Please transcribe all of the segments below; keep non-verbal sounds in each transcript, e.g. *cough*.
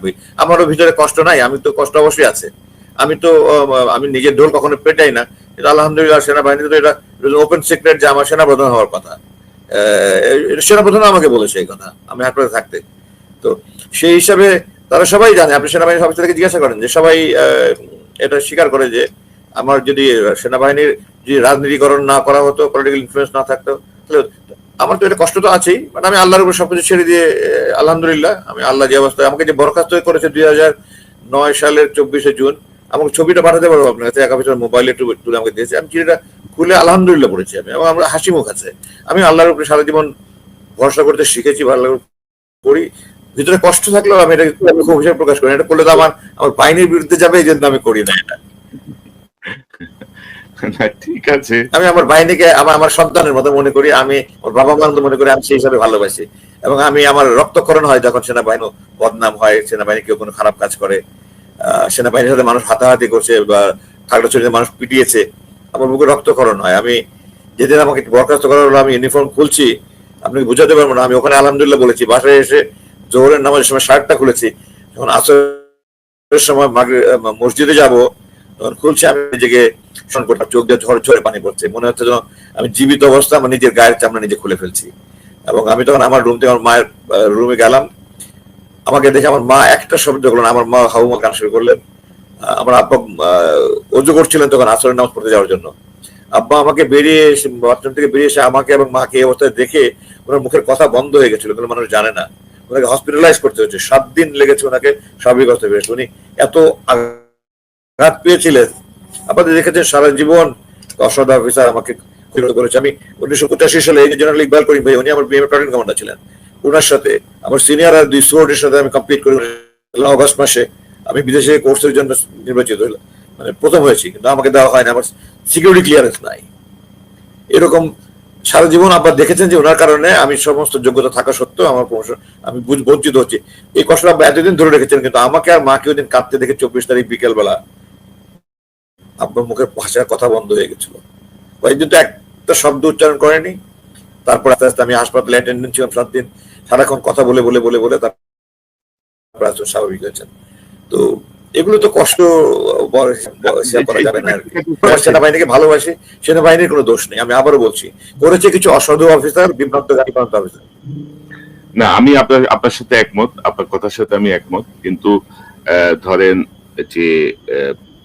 থাকবেই আমারও ভিতরে কষ্ট নাই, আমি তো কষ্ট অবশ্যই আছে। আমি তো আমি নিজের ঢোল কখনো পেটাই না। আলহামদুলিল্লাহ সেনাবাহিনী তো এটা ওপেন সিক্রেট যে আমার সেনাপ্রধান হওয়ার কথা। সেনাপ্রধান আমাকে বলেছে এই কথা, আমি হাসপাতালে থাকতে। তো সেই হিসাবে তারা সবাই জানে, আপনি সেনাবাহিনীর থেকে জিজ্ঞাসা করেন যে সবাই এটা স্বীকার করে যে আমার যদি সেনাবাহিনীর যদি রাজনীতিকরণ না করা হতো পলিটিক্যাল ইনফ্লুয়েন্স না থাকতো, তাহলে আমার তো এটা কষ্ট তো আছেই বাট আমি আল্লাহর উপর সবকিছু ছেড়ে দিয়ে আলহামদুলিল্লাহ, আমি আল্লাহ যে অবস্থায় আমাকে যে বরখাস্ত করেছে দুই হাজার নয় সালের চব্বিশে জুন আমাকে ছবিটা পাঠাতে পারব আপনার কাছে, একা পিছনে মোবাইলে একটু তুলে আমাকে দিয়েছে। আমি চিঠিটা খুলে আলহামদুলিল্লাহ পড়েছি আমি, এবং আমরা হাসি মুখ আছে। আমি আল্লাহর উপরে সারা জীবন ভরসা করতে শিখেছি ভালো করি। ভিতরে কষ্ট থাকলেও আমি এটা খুব হিসেবে প্রকাশ করি। এটা করলে তো আমার আমার বাহিনীর বিরুদ্ধে যাবে, এই জন্য আমি করি না এটা। ঠিক আছে। আমি আমার বাহিনীকে আমার আমার সন্তানের মতো মনে করি, আমি আমার বাবা মার মতো মনে করি, আমি সেই হিসাবে ভালোবাসি। এবং আমি আমার রক্তক্ষরণ হয় যখন সেনাবাহিনী বদনাম হয়, সেনাবাহিনী কেউ কোনো খারাপ কাজ করে সেনাবাহিনীর সাথে মানুষ হাতাহাতি করছে বা খাগড়াছড়িতে মানুষ পিটিয়েছে, আমার বুকে রক্তক্ষরণ হয়। আমি যেদিন আমাকে বরখাস্ত করা হলো, আমি ইউনিফর্ম খুলছি, আপনি বুঝাতে পারব না, আমি ওখানে আলহামদুলিল্লাহ বলেছি, বাসায় এসে জোহরের নামাজের সময় শার্টটা খুলেছি, যখন আসরের সময় মসজিদে যাব, তখন খুলছি, আমি নিজেকে করতাম, চোখ দিয়ে ঝড় ঝরে পানি পড়ছে। মনে হচ্ছে যেন আমি জীবিত অবস্থা, আমার নিজের গায়ের চামড়া নিজে খুলে ফেলছি। এবং আমি তখন আমার রুম থেকে আমার মায়ের রুমে গেলাম। আমাকে দেখে আমার মা একটা শব্দ করলেন, আমার মা হাউমা গান শুরু করলেন। আমার আব্বা অজু করছিলেন তখন আসরের নামাজ পড়তে যাওয়ার জন্য। আব্বা আমাকে বেরিয়ে এসে, বাথরুম থেকে বেরিয়ে এসে আমাকে এবং মাকে এই অবস্থায় দেখে ওনার মুখের কথা বন্ধ হয়ে গেছিল, কোনো মানুষ জানে না। ওনাকে হসপিটালাইজ করতে হচ্ছে সাত দিন লেগেছে ওনাকে স্বাভাবিক অবস্থায় বেরোচ্ছে উনি এত আঘাত পেয়েছিলেন। আপনাদের দেখেছেন সারা জীবন অসদ অফিসার আমাকে করেছে। আমি উনিশশো পঁচাশি সালে এই জেনারেল ইকবাল করিম ভাই, উনি আমার বিএমএ প্লাটুন কমান্ডার ছিলেন। ওনার সাথে আমার সিনিয়র আর দুই সোর্টের সাথে আমি কমপ্লিট করে অগস্ট মাসে আমি বিদেশে কোর্সের জন্য নির্বাচিত হলাম মানে প্রথম হয়েছি, কিন্তু আমাকে দেওয়া হয় না আমার সিকিউরিটি ক্লিয়ারেন্স নাই। এরকম সারা জীবন আবার দেখেছেন যে ওনার কারণে আমি সমস্ত যোগ্যতা থাকা সত্ত্বেও আমার প্রমোশন আমি বঞ্চিত হচ্ছি। এই কষ্টটা আব্বা এতদিন ধরে রেখেছেন, কিন্তু আমাকে আর মাকে ওই দিন কাঁদতে দেখে চব্বিশ তারিখ বিকেল বেলা আব্বার মুখের ভাষার কথা বন্ধ হয়ে গেছিল। কয়েকদিন তো একটা শব্দ উচ্চারণ করেনি। তারপর আস্তে আস্তে আমি হাসপাতালে অ্যাটেন্ডেন্ট ছিলাম সাত দিন। সারাক্ষণ কথা বলে বলে বলে বলে তারপর স্বাভাবিক হয়েছেন তো এগুলো তো কষ্ট করা যাবে না। সেনাবাহিনীকে ভালোবাসি, সেনাবাহিনীর কোনো দোষ নেই। আমি আবারও বলছি, করেছে কিছু অসাধু অফিসার, বিভ্রান্ত বিভ্রান্ত অফিসার। না, আমি আপনার আপনার সাথে একমত, আপনার কথার সাথে আমি একমত। কিন্তু ধরেন যে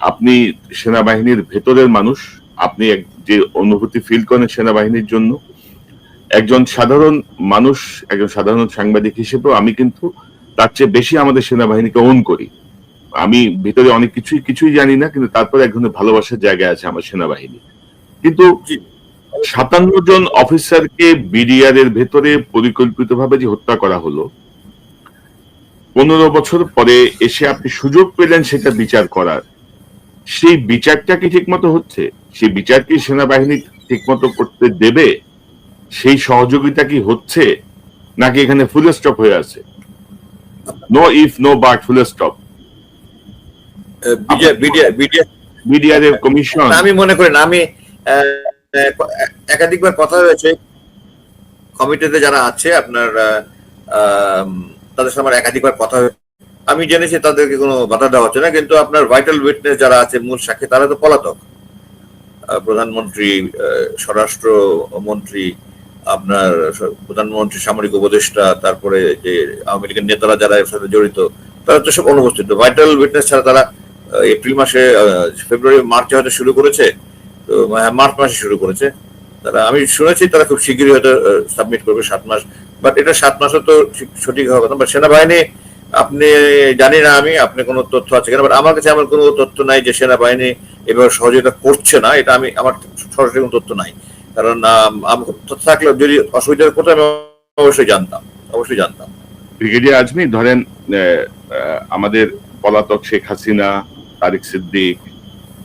আপনি সেনাবাহিনীর ভেতরের মানুষ আপনি যে অনুভূতি ফিল করেন সেনাবাহিনীর জন্য একজন সাধারণ মানুষ একজন সাধারণ সাংবাদিক হিসেবেও আমি কিন্তু তার চেয়ে বেশি আমাদের সেনাবাহিনীকে ওন করি। আমি ভিতরে অনেক কিছুই কিছুই জানি না কিন্তু তারপরে এক ধরনের ভালোবাসার জায়গা আছে আমার সেনাবাহিনী। কিন্তু সাতান্ন জন অফিসারকে বিডিআর এর ভেতরে পরিকল্পিতভাবে যে হত্যা করা হলো পনেরো বছর পরে এসে আপনি সুযোগ পেলেন সেটা বিচার করার। সেই বিচারটা কি ঠিকমতো হচ্ছে? সেই বিচার কি সেনাবাহিনী ঠিকমতো করতে দেবে? সেই সহযোগিতা কি হচ্ছে? নাকি এখানে ফুল স্টপ হয়ে আছে? No if no but full stop এর কমিশন আমি মনে করি না আমি একাধিকবার কথা হয়েছে। কমিটিতে যারা আছে আপনার তাদের সাথে আমার একাধিকবার কথা হয়েছে। আমি জেনেছি তাদেরকে কোনো বাধা দেওয়া হচ্ছে না কিন্তু আপনার ভাইটাল উইটনেস যারা আছে মূল সাক্ষী তারা তো পলাতক। প্রধানমন্ত্রী স্বরাষ্ট্র মন্ত্রী আপনার প্রধানমন্ত্রী সামরিক উপদেষ্টা তারপরে যে আওয়ামী লীগের নেতারা যারা এর সাথে জড়িত তারা তো সব অনুপস্থিত। ভাইটাল উইটনেস ছাড়া তারা এপ্রিল মাসে ফেব্রুয়ারি মার্চে হয়তো শুরু করেছে তো হ্যাঁ, মার্চ মাসে শুরু করেছে। তারা আমি শুনেছি তারা খুব শীঘ্রই হয়তো সাবমিট করবে সাত মাস বাট এটা সাত মাসও তো সঠিক হওয়ার কথা বা সেনাবাহিনী আপনি জানি না আমি আপনি কোনো তথ্য আছে কিনা বাট আমার কাছে আমার কোনো তথ্য নাই যে সেনাবাহিনী এবার সহযোগিতা করছে না এটা আমি আমার সরাসরি কোনো তথ্য নাই। কারণ তথ্য থাকলে যদি অসুবিধা হতো আমি অবশ্যই জানতাম অবশ্যই জানতাম। ব্রিগেডিয়ার আজমি ধরেন আমাদের পলাতক শেখ হাসিনা তারিক সিদ্দিক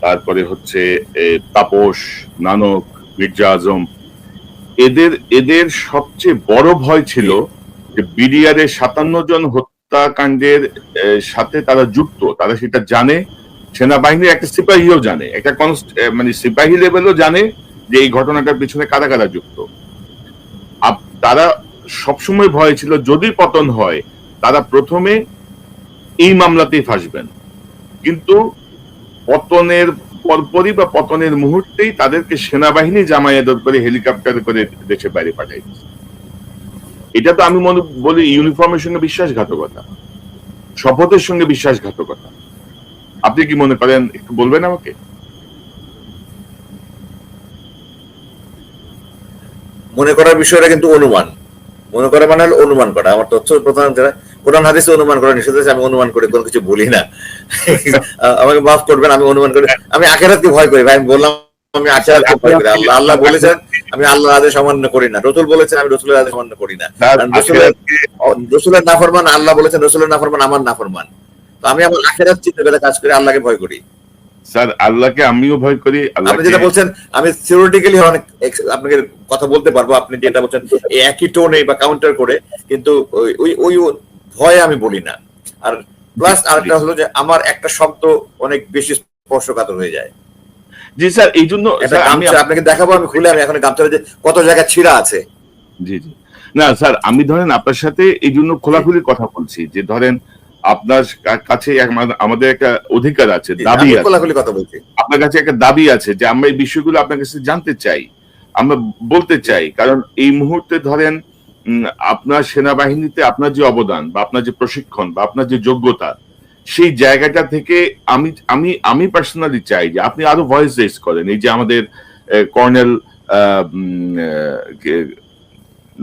তারপরে হচ্ছে এ, তাপস নানক মির্জা আজম এদের এদের সবচেয়ে বড় ভয় ছিল যে বিডিআর এর সাতান্ন জন হত্যাকাণ্ডের সাথে তারা যুক্ত। তারা সেটা জানে। সেনাবাহিনীর একটা সিপাহীও জানে। একটা মানে সিপাহী লেভেলও জানে যে এই ঘটনাটার পিছনে কারা কারা যুক্ত। তারা সবসময় ভয় ছিল, যদি পতন হয়, তারা প্রথমে এই মামলাতেই ফাঁসবেন। কিন্তু পতনের পরপরই বা পতনের মুহূর্তেই তাদেরকে সেনাবাহিনী জামায়াত করে হেলিকপ্টার করে দেশের বাইরে পাঠাই দিয়েছে। এটা তো আমি মনে বলি ইউনিফর্মের সঙ্গে বিশ্বাসঘাতকতা। শপথের সঙ্গে বিশ্বাসঘাতকতা। আপনি কি মনে করেন একটু বলবেন আমাকে? মনে করার বিষয়টা কিন্তু অনুমান। মনে করা মানে হলো অনুমান করা। আমার তথ্য প্রধান যারা কোরআন হাদিসে অনুমান করা নিষেধ আছে আমি অনুমান করে কোনো কিছু বলি না। *laughs* আমাকে মাফ করবেন আমি অনুমান করি আমি আখেরাতকে ভয় করি ভাই আমি বললাম আমি আল্লাহ আল্লাহ বলেছেন আমি আল্লাহর আদেশ অমান্য করি না। রসুল বলেছেন আমি রসুলের আদেশ অমান্য করি না। রসুলের নাফরমান আল্লাহ বলেছেন রসুলের নাফরমান আমার নাফরমান। তো আমি আমার আখেরাত চিন্তা করে কাজ করে আল্লাহকে ভয় করি। স্যার আল্লাহকে আমিও ভয় করি আপনি যেটা বলছেন আমি থিওরিটিক্যালি অনেক আপনাকে কথা বলতে পারব আপনি যেটা বলছেন একই টোনে বা কাউন্টার করে কিন্তু ওই ওই ওই ভয়ে আমি বলি না। আর প্লাস আরেকটা হলো যে আমার একটা শব্দ অনেক বেশি স্পর্শকাতর হয়ে যায়। জি স্যার এই জন্য আমি আপনাকে দেখাবো আমি খুলে আমি এখন গামছাটা যে কত জায়গায় ছিঁড়া আছে। জি জি। না স্যার আমি ধরেন আপনার সাথে এই জন্য খোলাখুলি কথা বলছি যে ধরেন আপনার কাছে আমাদের একটা অধিকার আছে দাবি আছে। খোলাখুলি কথা বলছি। আপনার কাছে একটা দাবি আছে যে আমরা এই বিষয়গুলো আপনার কাছে জানতে চাই আমরা বলতে চাই কারণ এই মুহূর্তে ধরেন উম, আপনার সেনাবাহিনীতে আপনার যে অবদান বা আপনার যে প্রশিক্ষণ বা আপনার যে যোগ্যতা সেই জায়গাটা থেকে আমি আমি আমি পার্সোনালি চাই যে আপনি আরও ভয়েস রেজ করেন। এই যে আমাদের কর্নেল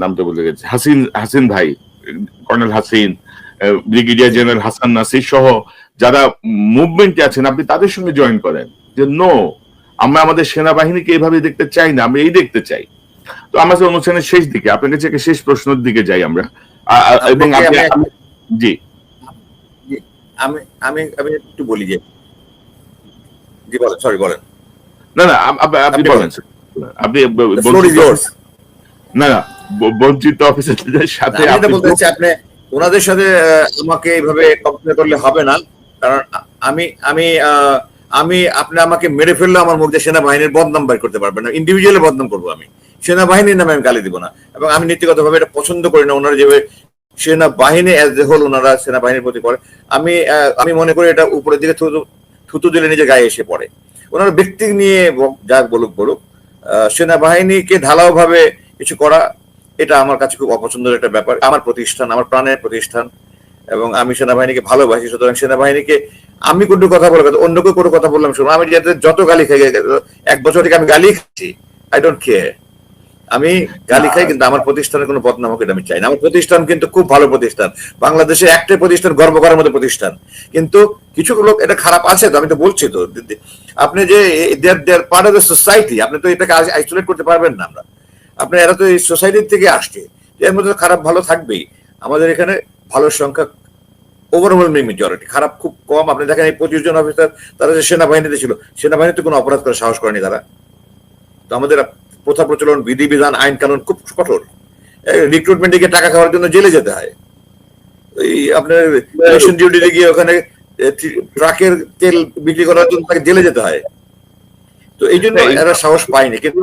নামটা বলে গেছে। হাসিন হাসিন ভাই colonel Hasin brigadier general Hasan Nasir সহ যারা মুভমেন্টে আছেন আপনি তাদের সঙ্গে জয়েন করেন। যে নো আমরা আমাদের সেনাবাহিনীকে এইভাবে দেখতে চাই না আমরা এই দেখতে চাই। তো আমাদের অনুষ্ঠানের শেষ দিকে আপনার কাছে শেষ প্রশ্নের দিকে যাই আমরা। এবং আপনি জি। আমি আমি আমি একটু বলি যে জি বলেন সরি বলেন। না না আপ- আপ- আপনি বলেন। আপনি. না না বঞ্চিত অফিসারদের সাথে আপনি বলতে চাচ্ছি আপনি ওনাদের সাথে আমাকে এইভাবে কম্পেয়ার করলে হবে না কারণ আমি আমি আমি আপনি আমাকে মেরে ফেললে আমার মুখ দিয়ে সেনাবাহিনীর বদনাম বাই করতে পারবেন না। ইন্ডিভিজুয়ালি বদনাম করব আমি। সেনাবাহিনীর নামে আমি গালি দিব না। এবং আমি নীতিগতভাবে এটা পছন্দ করি না ওনারা যেভাবে সেনাবাহিনী অ্যাজ এ হোল ওনারা সেনাবাহিনীর প্রতি করে আমি আমি মনে করি এটা উপরের দিকে থুতু দিলে নিজে গায়ে এসে পড়ে। ওনারা ব্যক্তি নিয়ে যা বলুক বলুক সেনাবাহিনীকে ঢালাও ভাবে কিছু করা, এটা আমার কাছে খুব অপছন্দের একটা ব্যাপার। আমার প্রতিষ্ঠান, আমার প্রাণের প্রতিষ্ঠান, এবং আমি সেনাবাহিনীকে ভালোবাসি, সুতরাং সেনাবাহিনীকে আমি কোনো কথা বলে কথা অন্য কেউ কোনো কথা বললাম শুনো আমি যাতে যত গালি খাই, এক বছর থেকে আমি গালি খাচ্ছি। আই ডোন্ট কেয়ার আমি গালি খাই, কিন্তু আমার প্রতিষ্ঠানের কোনো বদনাম হোক এটা আমি চাই না। আমার প্রতিষ্ঠান কিন্তু খুব ভালো প্রতিষ্ঠান। বাংলাদেশের একটাই প্রতিষ্ঠান গর্ব করার মতো প্রতিষ্ঠান। কিন্তু কিছু লোক, এটা খারাপ আছে তো, আমি তো বলছি তো। আপনি যে there there part of the society আপনি তো এটাকে আইসোলেট করতে পারবেন না আমরা। আপনি, এরা তো এই সোসাইটির থেকে আসছে। এর মধ্যে খারাপ ভালো থাকবেই। আমাদের এখানে ভালো সংখ্যা ওভারওয়েলমিং মেজরিটি খারাপ খুব কম। আপনি দেখেন এই পঁচিশ জন অফিসার তারা যে সেনাবাহিনীতে ছিল, সেনাবাহিনীতে কোনো অপরাধ করে সাহস করেনি তারা। তো আমাদের প্রথা প্রচলন বিধি বিধান আইন কানুন খুব কঠোর। রিক্রুটমেন্টে গিয়ে টাকা খাওয়ার জন্য জেলে যেতে হয়। এই আপনার ইলেকশন ডিউটিতে গিয়ে ওখানে ট্রাকের তেল বিক্রি করার জন্য তাকে জেলে যেতে হয়। তো এই জন্য এরা সাহস পায়নি। কিন্তু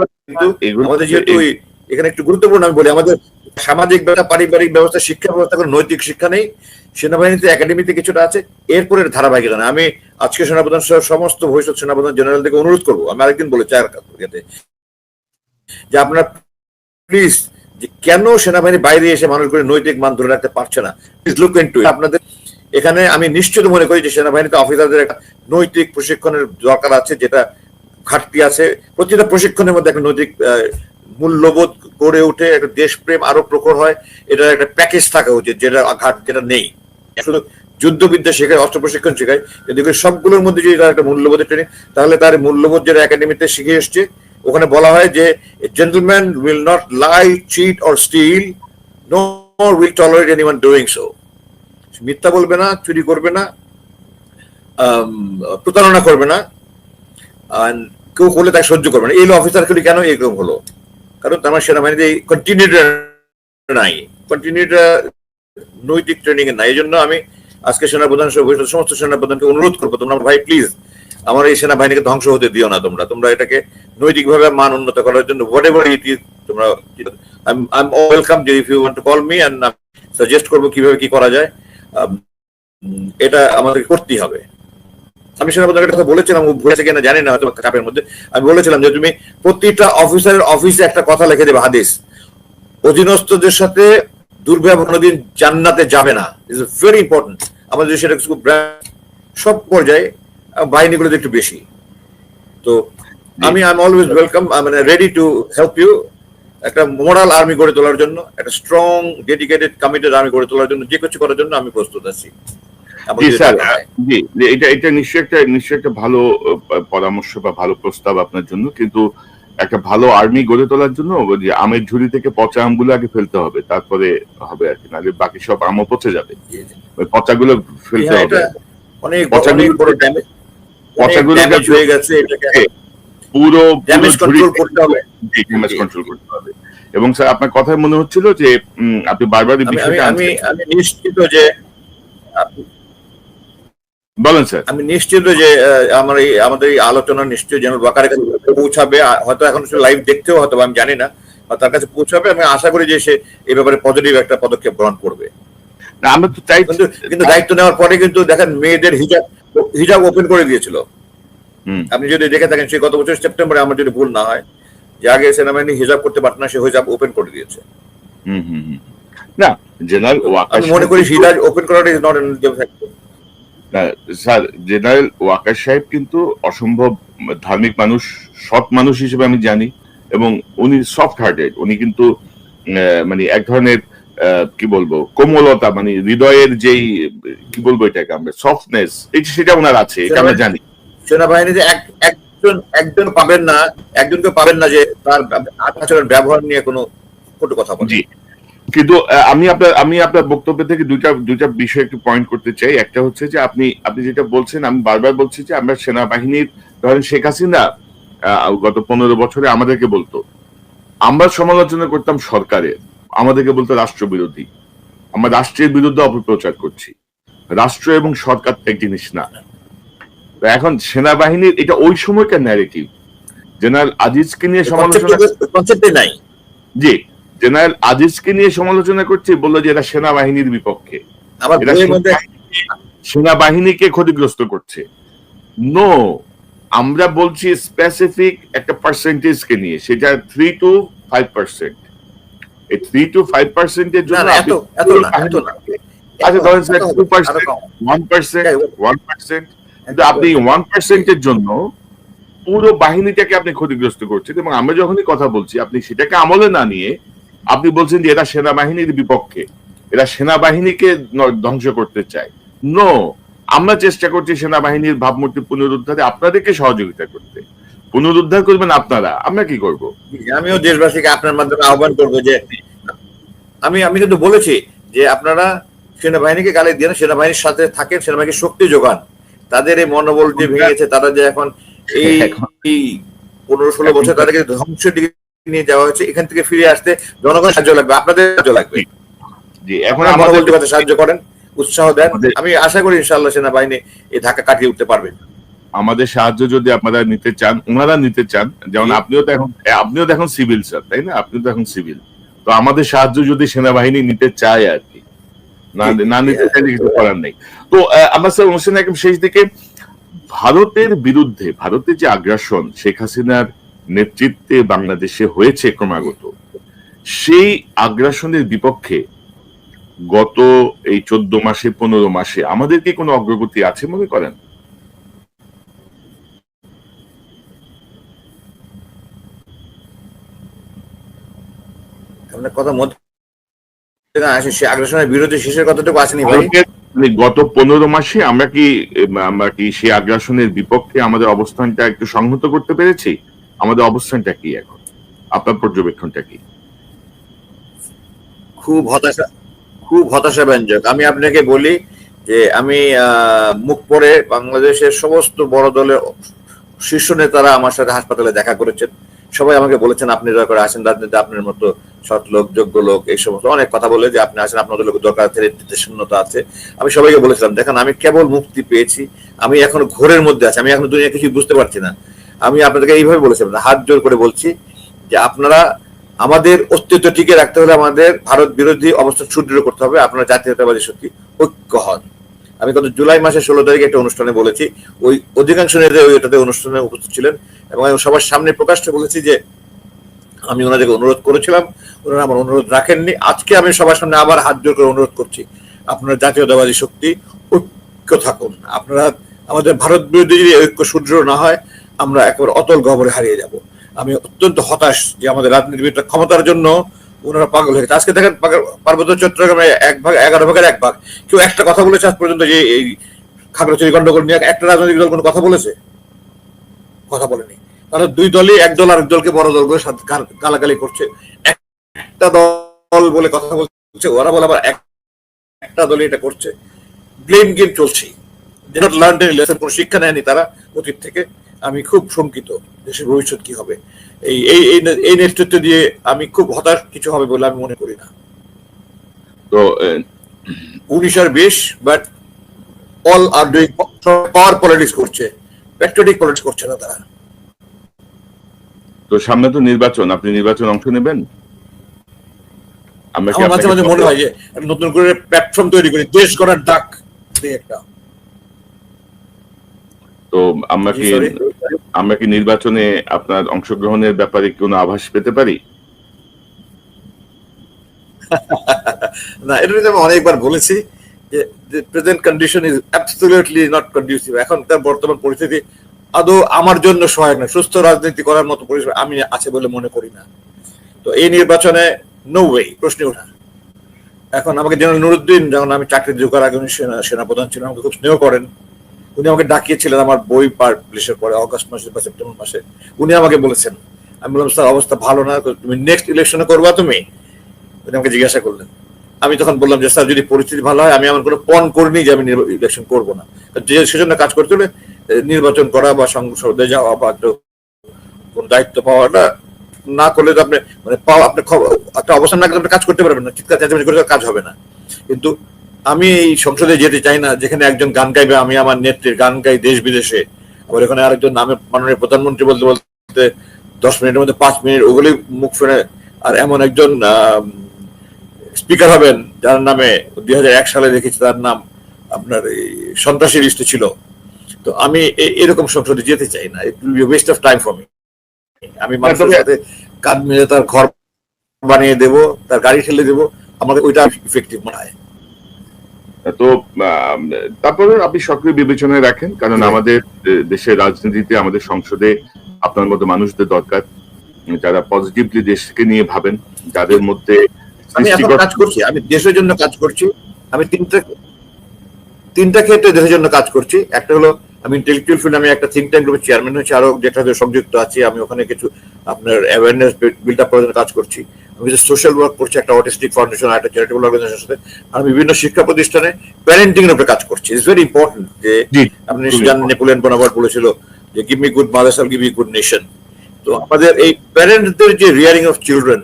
আমাদের যেহেতু ওই- এখানে একটু গুরুত্বপূর্ণ আমি বলি আমাদের সামাজিক ব্যবস্থা পারিবারিক ব্যবস্থা শিক্ষা ব্যবস্থা কোনো নৈতিক শিক্ষা নেই। সেনাবাহিনীতে একাডেমিতে কিছুটা আছে। এরপরে ধারাবাহিকতা না। আমি আজকে সেনাপ্রধান সহ সমস্ত ভবিষ্যৎ সেনাপ্রধান জেনারেলদেরকে অনুরোধ করব। আমি আরেকদিন বলে চার ইয়েতে যে আপনারা প্লিজ যে কেন সেনাবাহিনী বাইরে এসে মানুষগুলো নৈতিক মান ধরে রাখতে পারছে না? প্লিজ লুক ইন্টু আপনাদের এখানে আমি নিশ্চিত মনে করি যে সেনাবাহিনীতে অফিসারদের একটা নৈতিক প্রশিক্ষণের দরকার আছে, যেটা ঘাটতি আছে। প্রতিটা প্রশিক্ষণের মধ্যে একটা নৈতিক মূল্যবোধ গড়ে উঠে একটা দেশপ্রেম আরও প্রখর হয়। এটার একটা প্যাকেজ থাকা উচিত, যেটা ঘাট, যেটা নেই। শুধু যুদ্ধবিদ্যা শেখায়, অস্ত্র প্রশিক্ষণ শেখায়। যদি সবগুলোর মধ্যে যদি তার একটা মূল্যবোধের ট্রেনিং তাহলে তার মূল্যবোধ যেটা একাডেমিতে শিখে এসছে ওখানে বলা হয় যে gentleman will not lie cheat or steal no will tolerate anyone doing so মিথ্যা বলবে না, চুরি করবে না প্রতারণা করবে না কেউ করলে তাকে সহ্য করবে না। এই অফিসার গুলি কেন এরকম হলো? কারণ আমার সেনাবাহিনীতে কন্টিনিউটা নাই। কন্টিনিউটা নৈতিক ট্রেনিং এর নাই। এই জন্য আমি আজকে সেনাপ্রধান সমস্ত সেনাপ্রধানকে অনুরোধ করব। তোমরা ভাই প্লিজ আমার এই সেনাবাহিনীকে ধ্বংস হতে দিও না তোমরা। তোমরা এটাকে নৈতিকভাবে মান উন্নত করার জন্য হোয়াট এভার ইট ইজ তোমরা আই এম ওয়েলকাম যে if you want to call me suggest করব কীভাবে কি করা যায়। এটা আমাদের করতেই হবে। আমি সেনাপ্রধানের কথা বলেছিলাম ভুলেছে কিনা জানি না, হয়তো চাপের মধ্যে। আমি বলেছিলাম যে তুমি প্রতিটা অফিসারের অফিসে একটা কথা লিখে দেবে, হাদিস। অধীনস্থদের সাথে দুর্ব্যবহার কোনোদিন জান্নাতে যাবে না। ইজ ভেরি ইম্পর্টেন্ট আমাদের এটা খুব সব পর্যায়ে বাহিনীগুলোতে একটু বেশি। তো আমি I am always welcome I মানে রেডি টু হেল্প ইউ একটা মোরাল আর্মি গড়ে তোলার জন্য একটা স্ট্রং ডেডিকেটেড কমিটেড আর্মি গড়ে তোলার জন্য যে কিছু করার জন্য আমি প্রস্তুত আছি। জি এটা এটা নিশ্চয়ই একটা নিশ্চয়ই একটা ভালো পরামর্শ বা ভালো প্রস্তাব আপনার জন্য কিন্তু একটা ভালো আর্মি গড়ে তোলার জন্য যে আমের ঝুড়ি থেকে পচা আমগুলো আগে ফেলতে হবে তারপরে হবে আর কি নাহলে বাকি সব আমও পচে যাবে। পচাগুলো ফেলতে হ্যাঁ, হবে। অনেক অনেক বড় ড্যামেজ ড্যামেজ হয়ে গেছে এটাকে পুরো ড্যামেজ কন্ট্রোল করতে হবে। ড্যামেজ কন্ট্রোল করতে হবে। এবং স্যার আপনার কথায় মনে হচ্ছিল যে আপনি বারবার এই আমি আমি বিষয়টা আমি আমি নিশ্চিত যে বলেন স্যার। আমি নিশ্চিত যে আমার এই আমাদের এই আলোচনা নিশ্চয়ই ওয়াকারের কাছে পৌঁছাবে। হয়তো এখন সে লাইভ দেখতেও হয়তো আমি জানি না বা তার কাছে পৌঁছাবে। আমি আশা করি যে সে এই ব্যাপারে পজিটিভ একটা পদক্ষেপ গ্রহণ করবে। না, আমরা তো চাই কিন্তু কিন্তু দায়িত্ব নেওয়ার পরে কিন্তু দেখেন মেয়েদের হিজাব হিজাব ওপেন করে দিয়েছিল। আপনি যদি দেখে থাকেন সেই গত বছর সেপ্টেম্বরে আমার যদি ভুল না হয় যে আগে সেনাবাহিনী হিজাব করতে পারত না সে হিজাব ওপেন করে দিয়েছে হুম হুম হুম। না জেনারেল ওয়াকার আমি মনে করি হিজাব ওপেন করাটা is not sir general Waker সাহেব কিন্তু অসম্ভব ধার্মিক মানুষ সৎ মানুষ হিসেবে আমি জানি এবং উনি সফট হার্টেড উনি কিন্তু মানে এক ধরনের কি বলব কোমলতা মানে হৃদয়ের যেই কি বলব এটাকে আমরা সফটনেস সেটা ওনার আছে এটা আমরা জানি। সেনাবাহিনীতে এক- একজন একজন পাবেন না একজনকে পাবেন না যে তার আচরণ ব্যবহার নিয়ে কোনো কটু কথা বলে। কিন্তু আমি আপনার আমি আপনার বক্তব্য থেকে দুইটা দুইটা বিষয় একটু পয়েন্ট করতে চাই। একটা হচ্ছে যে আপনি আপনি যেটা বলছেন আমি বারবার বলছি যে আমরা সেনাবাহিনীর ধরেন শেখ হাসিনা গত পনেরো বছরে আমাদেরকে বলতো আমরা সমালোচনা করতাম সরকারের। আমাদেরকে বলতো রাষ্ট্রবিরোধী। আমরা রাষ্ট্রের বিরুদ্ধে অপপ্রচার করছি। রাষ্ট্র এবং সরকার এক জিনিস না। তো এখন সেনাবাহিনীর এটা ওই সময়কার ন্যারেটিভ জেনারেল আজিজকে নিয়ে সমালোচনা নাই। জি জেনারেল আজিজকে নিয়ে সমালোচনা করছে বলল যে এটা সেনাবাহিনীর বিপক্ষে। সেনাবাহিনীকে ক্ষতিগ্রস্ত করছে। নো আমরা বলছি স্পেসিফিক একটা পার্সেন্টেজকে নিয়ে সেটা থ্রি টু ফাইভ পার্সেন্ট এই থ্রি টু ফাইভ পার্সেন্টের জন্য আচ্ছা ধরেন sir two percent one percent one percent কিন্তু আপনি ওয়ান পার্সেন্টের জন্য পুরো বাহিনীটাকে আপনি ক্ষতিগ্রস্ত করছেন এবং আমরা যখনই কথা বলছি আপনি সেটাকে আমলে না নিয়ে আপনি বলছেন যে এরা সেনাবাহিনীর বিপক্ষে এরা সেনাবাহিনীকে ধ্বংস করতে চায়। নো আমরা চেষ্টা করছি সেনাবাহিনীর ভাবমূর্তি পুনরুদ্ধারে আপনাদেরকে সহযোগিতা করতে। পুনরুদ্ধার করবেন আপনারা? আমরা কি করব? আমিও দেশবাসীকে আপনার মাধ্যমে আহ্বান করব যে আমি আমি কিন্তু বলেছি যে আপনারা সেনাবাহিনীকে গালি দিয়ে না, সেনাবাহিনীর সাথে থাকেন সেনাবাহিনীকে শক্তি যোগান। তাদের এই মনোবল যে ভেঙেছে তারা যে এখন এই পনেরো ষোলো বছর তাদেরকে ধ্বংসের দিকে নিয়ে যাওয়া হয়েছে। এখান থেকে ফিরে আসতে জনগণের সাহায্য লাগবে আপনাদের সাহায্য লাগবে। যে এখন আমাদের মনোবল সাহায্য করেন উৎসাহ দেন। আমি আশা করি ইনশাআল্লাহ সেনাবাহিনী এই ধাক্কা কাটিয়ে উঠতে পারবে। আমাদের সাহায্য যদি আপনারা নিতে চান ওনারা নিতে চান যেমন আপনিও তো এখন আপনিও তো এখন সিভিল স্যার তাই না? আপনি তো এখন সিভিল। তো আমাদের সাহায্য যদি সেনাবাহিনী নিতে চায় আর কি না নিতে। চাইলে কিছু করার নেই। তো আমরা স্যার অনুষ্ঠানের একদম শেষ দিকে ভারতের বিরুদ্ধে ভারতের যে আগ্রাসন শেখ হাসিনার নেতৃত্বে বাংলাদেশে হয়েছে ক্রমাগত সেই আগ্রাসনের বিপক্ষে গত এই চোদ্দ মাসে পনেরো মাসে আমাদের কি কোনো অগ্রগতি আছে মনে করেন? আপনার কথা মধ্যে আসে সে আগ্রাসনের বিরোধী শেষের কথাটুকু আসেনি ভাই। মানে গত পনেরো মাসে আমরা কি আমরা কি সেই আগ্রাসনের বিপক্ষে আমাদের অবস্থানটা একটু সংহত করতে পেরেছি? আমাদের অবস্থানটা কি এখন? আপনার পর্যবেক্ষণটা কি? খুব হতাশা খুব হতাশা ব্যঞ্জক আমি আপনাকে বলি যে আমি আহ, মুখ পরে বাংলাদেশের সমস্ত বড় দলের শীর্ষ নেতারা আমার সাথে হাসপাতালে দেখা করেছেন। সবাই আমাকে বলেছেন, আপনি দয়া করে আসেন রাজনীতি আপনার মতো সৎ লোক, যোগ্য লোক, এই সমস্ত অনেক কথা বলে যে, আপনি আসেন, আপনাদের লোক দরকার নেতৃত্বের শূন্যতা আছে। আমি সবাইকে বলেছিলাম, দেখেন, আমি কেবল মুক্তি পেয়েছি, আমি এখন ঘোরের মধ্যে আছি, আমি এখন দুনিয়া কিছু বুঝতে পারছি না। আমি আপনাদেরকে এইভাবে বলেছিলাম, হাত জোর করে বলছি যে, আপনারা আমাদের অস্তিত্ব টিকে রাখতে হলে আমাদের ভারত বিরোধী অবস্থা সুদৃঢ় করতে হবে। আপনারা জাতীয়তাবাদী শক্তি ঐক্য হন আমি গত জুলাই মাসের ষোলো তারিখে একটা অনুষ্ঠানে বলেছি। ওই অধিকাংশ নেতা ওই এটাতে অনুষ্ঠানে উপস্থিত ছিলেন এবং আমি সবার সামনে প্রকাশ্যে বলেছি যে, আমি ওনাদেরকে অনুরোধ করেছিলাম, ওনারা আমার অনুরোধ রাখেননি। আজকে আমি সবার সামনে আবার হাত জোর করে অনুরোধ করছি, আপনারা জাতীয়তাবাদী শক্তি, ঐক্য থাকুন। আপনারা আমাদের ভারত বিরোধী যদি ঐক্য সুদৃঢ় না হয়, আমরা একবার অতল গহবরে হারিয়ে যাব। আমি অত্যন্ত হতাশ যে আমাদের রাজনীতিবিদরা ক্ষমতার জন্য ওনারা পাগল হয়ে গেছে। আজকে দেখেন পার্বত্য চট্টগ্রামে এক ভাগ, এগারো ভাগের এক ভাগ। কেউ একটা কথা বলেছে আজ পর্যন্ত যে এই খাগড়াছড়ি, গন্ডগোল নিয়ে একটা রাজনৈতিক দল কোনো কথা বলেছে? কথা বলেনি। তারা দুই দলই এক দল আরেক দলকে বড় দল করে গালাগালি করছে। একটা দল বলে কথা বলছে, ওরা বলে আবার একটা দলই এটা করছে। ব্লেম গেম চলছে। লার্ন লেসন কোনো শিক্ষা নেয়নি তারা অতীত থেকে। আমি খুব শঙ্কিত দেশের ভবিষ্যৎ কি হবে। এই এই এই নেতৃত্ব দিয়ে আমি খুব হতাশ কিছু হবে বলে আমি মনে করি না। তো উনিশ আর বিশ but all are doing power politics করছে। প্যাট্রিয়টিক পলিটিক্স করছে না তারা। তো সামনে তো নির্বাচন আপনি নির্বাচন অংশ নেবেন? আমরা মাঝে মাঝে মনে হয় যে নতুন করে প্ল্যাটফর্ম তৈরি করি দেশ গড়ার ডাক একটা। তো আমরা কি আমরা কি নির্বাচনে আপনার অংশগ্রহণের ব্যাপারে কোনো আভাস পেতে পারি? *laughs* না এটা আমি অনেকবার বলেছি যে present condition is absolutely not conducive এখনকার বর্তমান পরিস্থিতি আদৌ আমার জন্য সহায়ক না সুস্থ রাজনীতি করার মতো পরিস্থিতি আমি আছে বলে মনে করি না। তো এই নির্বাচনে নো ওয়ে প্রশ্ন ওঠা এখন আমাকে জেনারেল নুরুদ্দিন যখন আমি চাকরি ঢোকার আগে উনি সেনাপ্রধান ছিলেন আমাকে খুব স্নেহ করেন। উনি আমাকে ডাকিয়েছিলেন আমার বই পাবলিশের পরে, অগস্ট মাসে বা সেপ্টেম্বর মাসে। উনি আমাকে বলেছেন। আমি বললাম, স্যার, অবস্থা ভালো না, তুমি নেক্সট ইলেকশনে করবা তুমি? উনি আমাকে জিজ্ঞাসা করলেন। আমি তখন বললাম যে, স্যার, যদি পরিস্থিতি ভালো হয়, আমি আমার কোনো পণ করিনি যে আমি ইলেকশন করব না। যে, সেজন্য কাজ করতে হলে নির্বাচন করা বা সংসদে যাওয়া বা কোন দায়িত্ব পাওয়াটা না করলে তো আপনি মানে পাওয়া, আপনি খবর, একটা অবস্থান না আপনি কাজ করতে পারবেন না। চিৎকার, চেঁচামেচি করে কাজ হবে না। কিন্তু আমি এই সংসদে যেতে চাই না যেখানে একজন গান গাইবে আমি আমার নেত্রীর গান গাই দেশ বিদেশে। আবার এখানে আরেকজন নামে মাননীয় প্রধানমন্ত্রী বলতে বলতে দশ মিনিটের মধ্যে পাঁচ মিনিট ওগুলি মুখ ফেরে আর এমন একজন স্পিকার হবেন যার নামে দুই হাজার এক সালে দেখেছি তার নাম আপনার এই সন্ত্রাসী লিস্টে ছিল। তো আমি এরকম সংসদে যেতে চাই না it will be waste of time for me আমি মানুষের সাথে কাঁধ মিলে তার ঘর বানিয়ে দেব তার গাড়ি ঠেলে দেব আমাকে ওইটা ইফেক্টিভ মনে হয়। তো তারপরে আপনি সক্রিয় বিবেচনায় রাখেন কারণ আমাদের দেশের রাজনীতিতে আমাদের সংসদে আপনার মতো মানুষদের দরকার যারা পজিটিভলি দেশকে নিয়ে ভাবেন যাদের মধ্যে আমি কাজ করছি আমি দেশের জন্য কাজ করছি আমি তিনটা তিনটা ক্ষেত্রে দেশের জন্য কাজ করছি একটা হলো আমি ইন্টেলেকচুয়াল ফিল্ড আমি একটা থিঙ্ক ট্যাঙ্ক গ্রুপের চেয়ারম্যান হচ্ছে আরও যেটা সংযুক্ত আছি আমি ওখানে কিছু আপনার অ্যাওয়ারনেস বিল্ড আপ করার জন্য কাজ করছি। আমি কিছু সোশ্যাল ওয়ার্ক করছি একটা অটিস্টিক ফাউন্ডেশন একটা চ্যারিটেবল অর্গানাইজেশনের সাথে আর বিভিন্ন শিক্ষা প্রতিষ্ঠানে প্যারেন্টিং এর উপরে কাজ করছি। ইটস ভেরি ইম্পর্টেন্ট যে আপনি জানেন নেপোলিয়ন বোনাপার্ট বলেছিল যে গিভ মি গুড মাদার্স আর গিভ মি গুড নেশন তো আমাদের এই প্যারেন্টদের যে রিয়ারিং অফ চিলড্রেন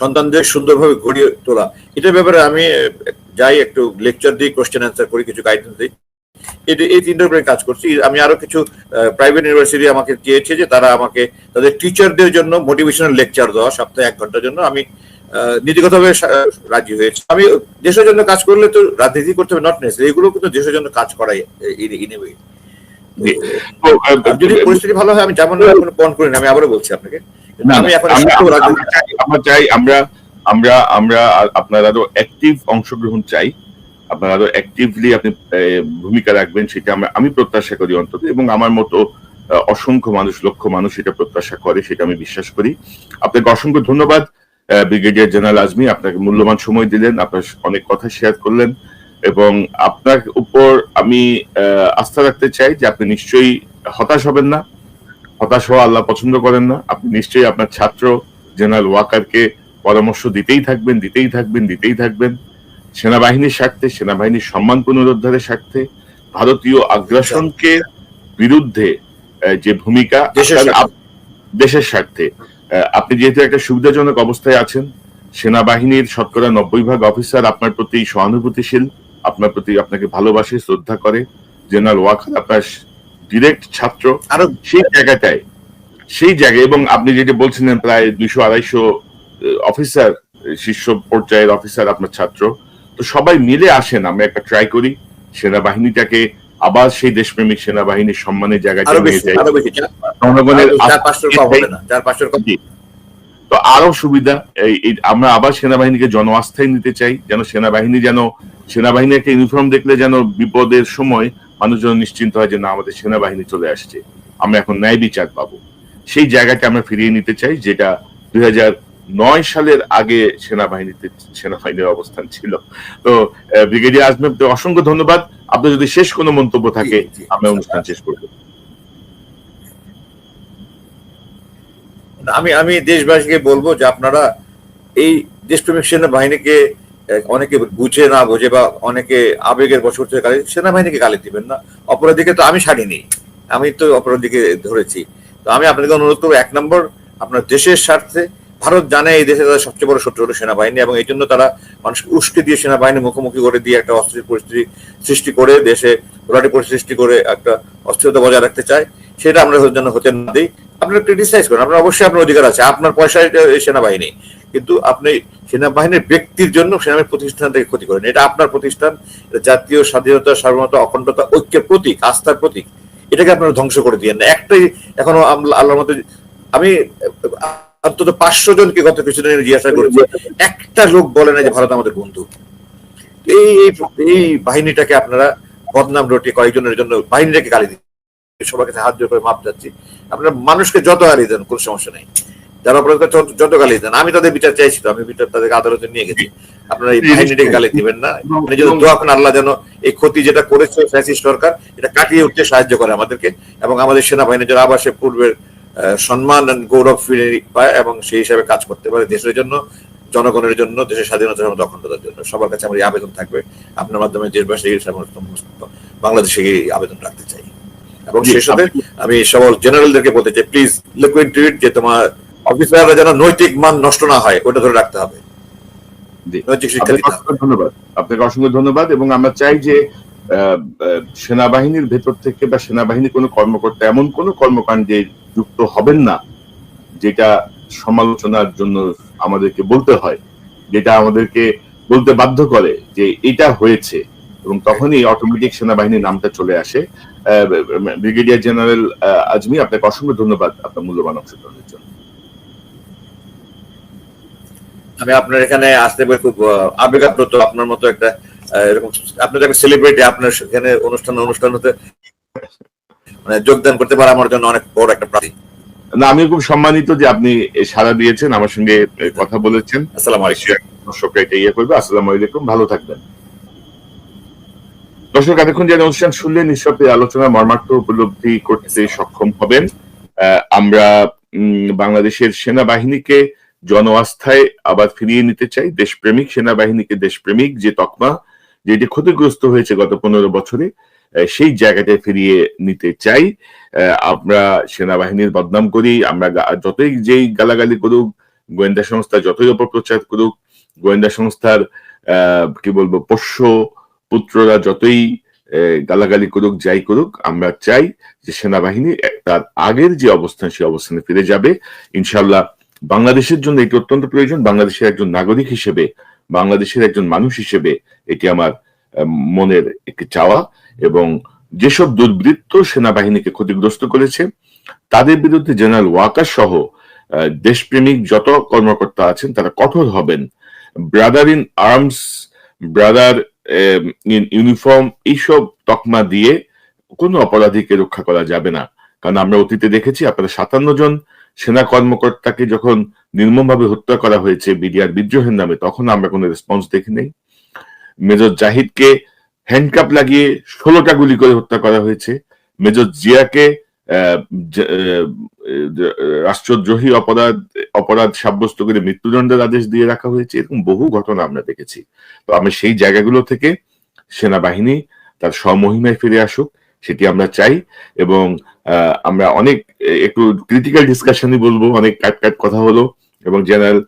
সন্তানদের সুন্দরভাবে গড়িয়ে তোলা এটার ব্যাপারে আমি যাই একটু লেকচার দিই কোশ্চেন অ্যান্সার করি কিছু গাইডেন্স দিই। এটা এই তিনটার উপরে কাজ করছি। আমি আরও কিছু প্রাইভেট ইউনিভার্সিটি আমাকে চেয়েছে যে তারা আমাকে তাদের টিচারদের জন্য মোটিভেশনাল লেকচার দেওয়া সপ্তাহে এক ঘণ্টার জন্য। আমি নীতিগতভাবে রাজি হয়েছি। আমি দেশের জন্য কাজ করলে তো রাজনীতি করতে হবে নট নেসেসারি এগুলো কিন্তু দেশের জন্য কাজ করাই ইনেবে যদি পরিস্থিতি ভালো হয় আমি যেমন কোনো পণ করি না আমি আবারও বলছি আপনাকে। আমি এখন আমরা- চাই- আমরা আমরা আমরা আমরা আপনার আরও অ্যাক্টিভ অংশগ্রহণ চাই। আপনার আরও অ্যাক্টিভলি আপনি ভূমিকা রাখবেন, সেটা আমরা, আমি প্রত্যাশা করি অন্তত, এবং আমার মতো অসংখ্য মানুষ, লক্ষ মানুষ এটা প্রত্যাশা করে, সেটা আমি বিশ্বাস করি। আপনাকে অসংখ্য ধন্যবাদ ব্রিগেডিয়ার জেনারেল আজমি, আপনাকে মূল্যবান সময় দিলেন, আপনার অনেক কথা শেয়ার করলেন, এবং আপনার উপর আমি আস্থা রাখতে চাই যে আপনি নিশ্চয়ই হতাশ হবেন না, হতাশ হওয়া আল্লাহ পছন্দ করেন না, আপনি নিশ্চয়ই আপনার ছাত্র জেনারেল ওয়াকারকে পরামর্শ দিতেই থাকবেন দিতেই থাকবেন দিতেই থাকবেন। সেনাবাহিনীর স্বার্থে সেনাবাহিনীর সম্মান পুনরুদ্ধারের স্বার্থে ভারতীয় আগ্রাসনকে বিরুদ্ধে যে ভূমিকা দেশের স্বার্থে। আপনি যেহেতু একটা সুবিধাজনক অবস্থায় আছেন সেনাবাহিনীর শতকরা নব্বই ভাগ অফিসার আপনার প্রতি সহানুভূতিশীল আপনার প্রতি আপনাকে ভালোবাসে শ্রদ্ধা করে। জেনারেল ওয়াকার আপনার ডিরেক্ট ছাত্র। আরও সেই জায়গাটায় সেই জায়গায় এবং আপনি যেটা বলছিলেন প্রায় দুইশো আড়াইশো অফিসার শীর্ষ পর্যায়ের অফিসার আপনার ছাত্র। তো সবাই মিলে আসেন আমরা একটা ট্রাই করি। সেনাবাহিনীটাকে আবার সেই দেশপ্রেমিক সেনাবাহিনীর সম্মানের জায়গায় জনগণের। তো আরও সুবিধা আমরা আবার সেনাবাহিনীকে জন আস্থায় নিতে চাই যেন সেনাবাহিনী যেন সেনাবাহিনী একটা ইউনিফর্ম দেখলে যেন বিপদের সময় মানুষ যেন নিশ্চিন্ত হয় যে না আমাদের সেনাবাহিনী চলে আসছে। আমরা এখন ন্যায় বিচার পাবো। সেই জায়গাটা আমরা ফিরিয়ে নিতে চাই যেটা দুই হাজার নয় সালের আগে সেনাবাহিনীতে সেনাবাহিনীর অবস্থান ছিল। তো ব্রিগেডিয়ার আজমের অসংখ্য ধন্যবাদ। আপনার যদি শেষ কোনো মন্তব্য থাকে। আমরা অনুষ্ঠান শেষ করব। আমি আমি দেশবাসীকে বলব যে আপনারা এই দেশপ্রেমিক সেনাবাহিনীকে অনেকে বুঝে না বুঝে বা অনেকে আবেগের বছর থেকে গালি সেনাবাহিনীকে গালি দিবেন না। অপরাধীকে তো আমি ছাড়িনি। আমি তো অপরাধীকে ধরেছি। তো আমি আপনাদের অনুরোধ করব এক নম্বর আপনার দেশের স্বার্থে ভারত জানে এই দেশে তাদের সবচেয়ে বড় শত্রু হলো সেনাবাহিনী এবং এই জন্য তারা মানুষকে উস্কে দিয়ে সেনাবাহিনী মুখোমুখি করে দিয়ে একটা অস্থির পরিস্থিতি সৃষ্টি করে দেশে ঘোলাটি পরিস্থিতি সৃষ্টি করে একটা অস্থিরতা বজায় রাখতে চায়। সেটা আমরা যেন হতে না দিই। আপনারা ক্রিটিসাইজ করেন, আপনার অবশ্যই আপনার অধিকার আছে, আপনার পয়সায় সেনাবাহিনী। কিন্তু আপনি সেনাবাহিনীর ব্যক্তির জন্য সেনাবাহিনীর প্রতিষ্ঠান থেকে ক্ষতি করেন। এটা আপনার প্রতিষ্ঠান জাতীয় স্বাধীনতা সার্বভৌমতা অখণ্ডতা, ঐক্যের প্রতীক, আস্থার প্রতীক। এটাকে আপনারা ধ্বংস করে দিয়ে একটাই এখনও আল্লাহর মতো আমি অন্তত পাঁচশো জনকে গত কিছুদিন জিজ্ঞাসা করেছি একটা লোক বলে না যে ভারত আমাদের বন্ধু। এই এই- বাহিনীটাকে আপনারা বদনাম রটিয়ে কয়েকজনের জন্য বাহিনীটাকে গালি দিন সবার কাছে হাত জোর করে মাপ যাচ্ছি আপনারা মানুষকে যত গালি দেন কোনো সমস্যা নেই। যারা অপরাধ করে যত- গালি দেন আমি তাদের বিচার চাইছি তো, আমি বিচার তাদেরকে আদালতে নিয়ে গেছি। আপনারা এই বাহিনীটাকে গালি দিবেন না। দোয়া করেন আল্লাহ যেন এই ক্ষতি যেটা করেছে সরকার এটা কাটিয়ে উঠতে সাহায্য করে আমাদেরকে এবং আমাদের সেনাবাহিনী যারা আবার সে পূর্বের সম্মান গৌরব ফিরে পায় এবং সেই হিসাবে কাজ করতে পারে দেশের জন্য জনগণের জন্য দেশের স্বাধীনতা এবং অখণ্ডতার জন্য। সবার কাছে আমার এই আবেদন থাকবে। আপনার মাধ্যমে দেশবাসী বাংলাদেশে এই আবেদন রাখতে চাই। এবং সেই সাথে আমি সকল জেনারেলদেরকে বলতে চাই প্লিজ লুক ইনটু ইট যে তোমার অফিসাররা যেন নৈতিক মান নষ্ট না হয় ওটা ধরে রাখতে হবে। ধন্যবাদ। আপনাকে অসংখ্য ধন্যবাদ এবং আমরা চাই যে সেনাবাহিনীর ভেতর থেকে বা সেনাবাহিনী কোনো কর্মকর্তা, এমন কোনো কর্মকাণ্ডে যুক্ত হবেন না, যেটা সমালোচনার জন্য আমাদেরকে বলতে হয়, যেটা আমাদেরকে বলতে বাধ্য করে যে এটা হয়েছে। এবং তখনই অটোমেটিক সেনাবাহিনীর নামটা চলে আসে। ব্রিগেডিয়ার জেনারেল আজমি, আপনাকে অসংখ্য ধন্যবাদ আপনার মূল্যবান অংশগ্রহণের জন্য। আমি আপনার এখানে আসতে পেরে খুব আবেগাপ্রত আপনার মতো একটা এরকম আপনি তো একটা সেলিব্রিটি আপনার সেখানে অনুষ্ঠান অনুষ্ঠান হতে মানে যোগদান করতে পারা আমার জন্য অনেক বড় একটা প্রাপ্তি। না আমি খুব সম্মানিত যে আপনি সাড়া দিয়েছেন আমার সঙ্গে কথা বলেছেন। আসসালামু আলাইকুম। দর্শকরা এটা ইয়ে করবে। আসসালামু আলাইকুম ভালো থাকবেন। দর্শক এতক্ষণ অনুষ্ঠান শুনলেন নিঃশব্দে আলোচনা মর্মার্থ উপলব্ধি করতে সক্ষম হবেন। আহ, আমরা বাংলাদেশের সেনাবাহিনীকে জন আস্থায় আবার ফিরিয়ে নিতে চাই। দেশপ্রেমিক সেনাবাহিনীকে দেশপ্রেমিক যে তকমা যেটি ক্ষতিগ্রস্ত হয়েছে গত পনেরো বছরে সেই জায়গাটায় ফিরিয়ে নিতে চাই। আমরা সেনাবাহিনীর বদনাম করি, আমরা যতই যেই গালাগালি করুক, গোয়েন্দা সংস্থা যতই অপপ্রচার করুক, গোয়েন্দা সংস্থার কি বলব, পোষ্য পুত্ররা যতই গালাগালি করুক, যাই করুক, আমরা চাই যে সেনাবাহিনী তার আগের যে অবস্থান, সেই অবস্থানে ফিরে যাবে। ইনশাল্লাহ বাংলাদেশের জন্য এটি অত্যন্ত প্রয়োজন। বাংলাদেশের একজন নাগরিক হিসেবে বাংলাদেশের একজন মানুষ হিসেবে এটি আমার মনের একটি চাওয়া এবং যেসব দুর্বৃত্ত সেনাবাহিনীকে ক্ষতিগ্রস্ত করেছে, তাদের বিরুদ্ধে জেনারেল ওয়াকার সহ দেশপ্রেমিক যত কর্মকর্তা আছেন তারা কঠোর হবেন। Brother in arms, brother in uniform এইসব তকমা দিয়ে কোনো অপরাধীকে রক্ষা করা যাবে না। কারণ আমরা অতীতে দেখেছি আপনারা সাতান্ন জন সেনা কর্মকর্তাকে যখন নির্মমভাবে হত্যা করা হয়েছে বিডিআর বিদ্রোহের নামে, তখন আমরা কোনো রেসপন্স দেখি নাই। মেজর জাহিদকে হ্যান্ডকাপ লাগিয়ে ষোলোটা গুলি করে হত্যা করা হয়েছে। মেজর জিয়াকে রাষ্ট্রদ্রোহী অপরাধ অপরাধ সাব্যস্ত করে মৃত্যুদণ্ডের আদেশ দিয়ে রাখা হয়েছে, এরকম বহু ঘটনা আমরা দেখেছি। তো আমি সেই জায়গাগুলো থেকে সেনাবাহিনী তার স্বমহিমায় ফিরে আসুক। সেটি আমরা চাই এবং আমরা অনেক, একটু ক্রিটিক্যাল ডিসকাশনই বলব, অনেক কাট কাট কথা হলো এবং জেনারেল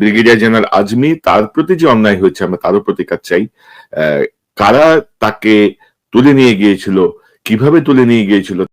ব্রিগেডিয়ার জেনারেল আজমি তার প্রতি যে অন্যায় হয়েছে আমরা তারও প্রতিকার চাই। কারা তাকে তুলে নিয়ে গিয়েছিল, কীভাবে তুলে নিয়ে গিয়েছিল